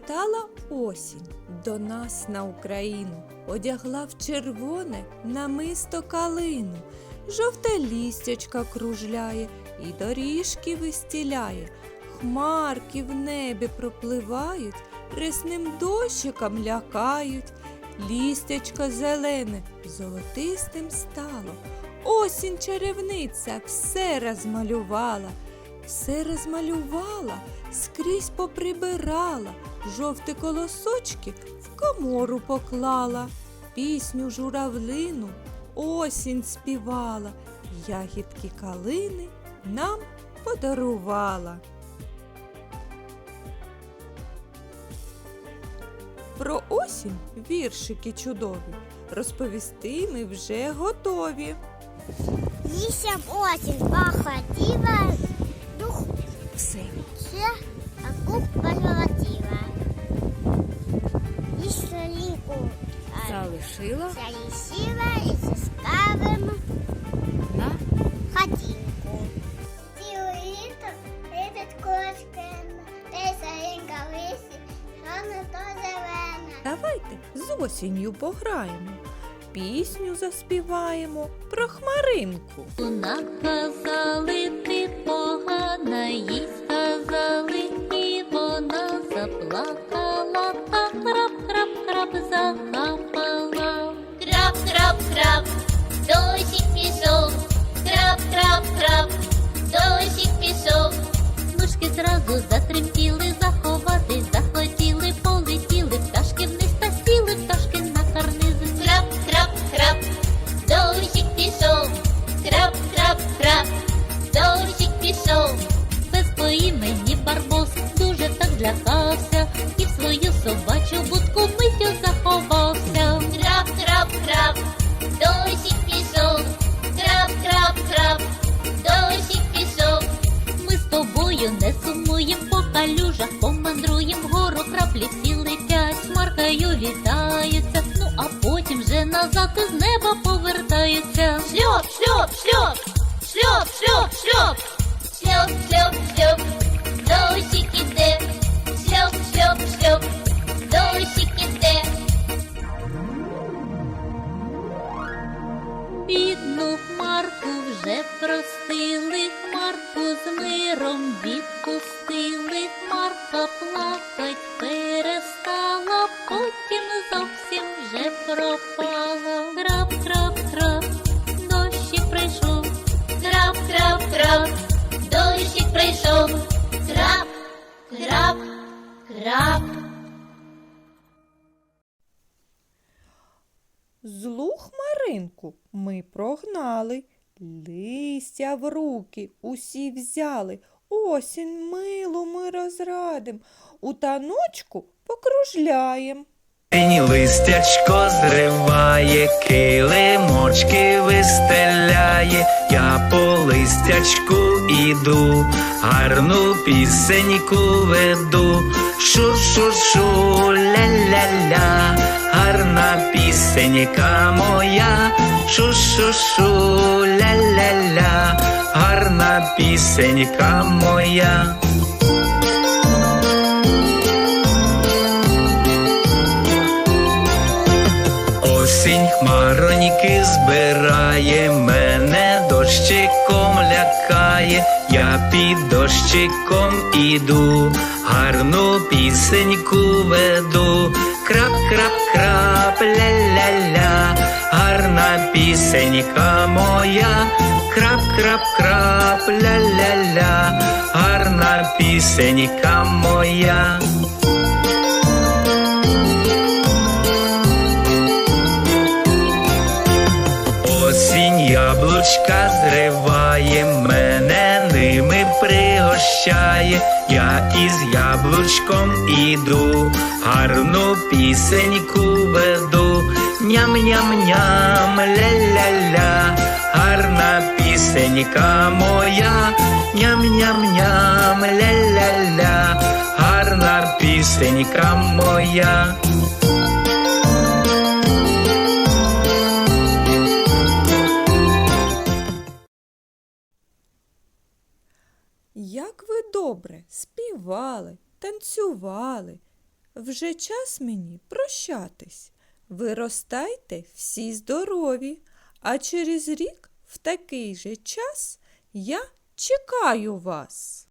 Завітала осінь до нас на Україну, одягла в червоне намисто калину, жовте лістячка кружляє і доріжки вистіляє, хмарки в небі пропливають, рясним дощиком лякають, лістячко зелене золотистим стало. Осінь чарівниця все розмалювала, все розмалювала, скрізь поприбирала, жовті колосочки в комору поклала, пісню журавлину осінь співала, ягідки калини нам подарувала. Про осінь віршики чудові розповісти ми вже готові. Лісям осінь походила, дух Все. все, а куп Залишила залісила і заставимо на хатинку. Ціле літо летить кошками, песарінка в лісі, що не то зелена. Давайте з осінню пограємо, пісню заспіваємо про хмаринку. Наказали ти зразу затримки. Калюжах помандруєм, вгору краплі всі летять, хмаркою вітаються, ну а потім вже назад із неба повертаються. Шльоп, шльоп, шльоп, шльоп, шльоп, шльоп, шльоп, шльоп, шльоп, дощик іде, шльоп, шльоп, шльоп, дощик іде. Бідну хмарку вже простили, хмарку з миром відпустили, хмарка плакать перестала, потім зовсім вже пропала. Крап, крап, крап, дощик прийшов, крап, крап, крап, дощик прийшов, крап, крап, крап. Злу хмаринку ми прогнали, листя в руки усі взяли, осінь милу ми розрадим, у таночку покружляєм. Синь листячко зриває, килимочки вистеляє, я по листячку іду, гарну пісеньку веду, шу-шу-шу, ля-ля-ля, гарна пісенька моя, шу-шу-шу, ля-ля-ля, гарна пісенька моя. Осінь хмароньки збирає, мене дощиком лякає, я під дощиком іду, гарну пісеньку веду, крап, крап, крап, ля-ля-ля, пісенька моя, крап, крап, крап, ля-ля-ля, гарна пісенька моя. Осінь яблучка зриває, мене ними пригощає, я із яблучком іду, гарну пісеньку веду, ням-ням-ням, ля-ля-ля, гарна пісенька моя, ням-ням-ням, ля-ля-ля, гарна пісенька моя. Як ви добре співали, танцювали, вже час мені прощатись. Виростайте всі здорові, а через рік в такий же час я чекаю вас.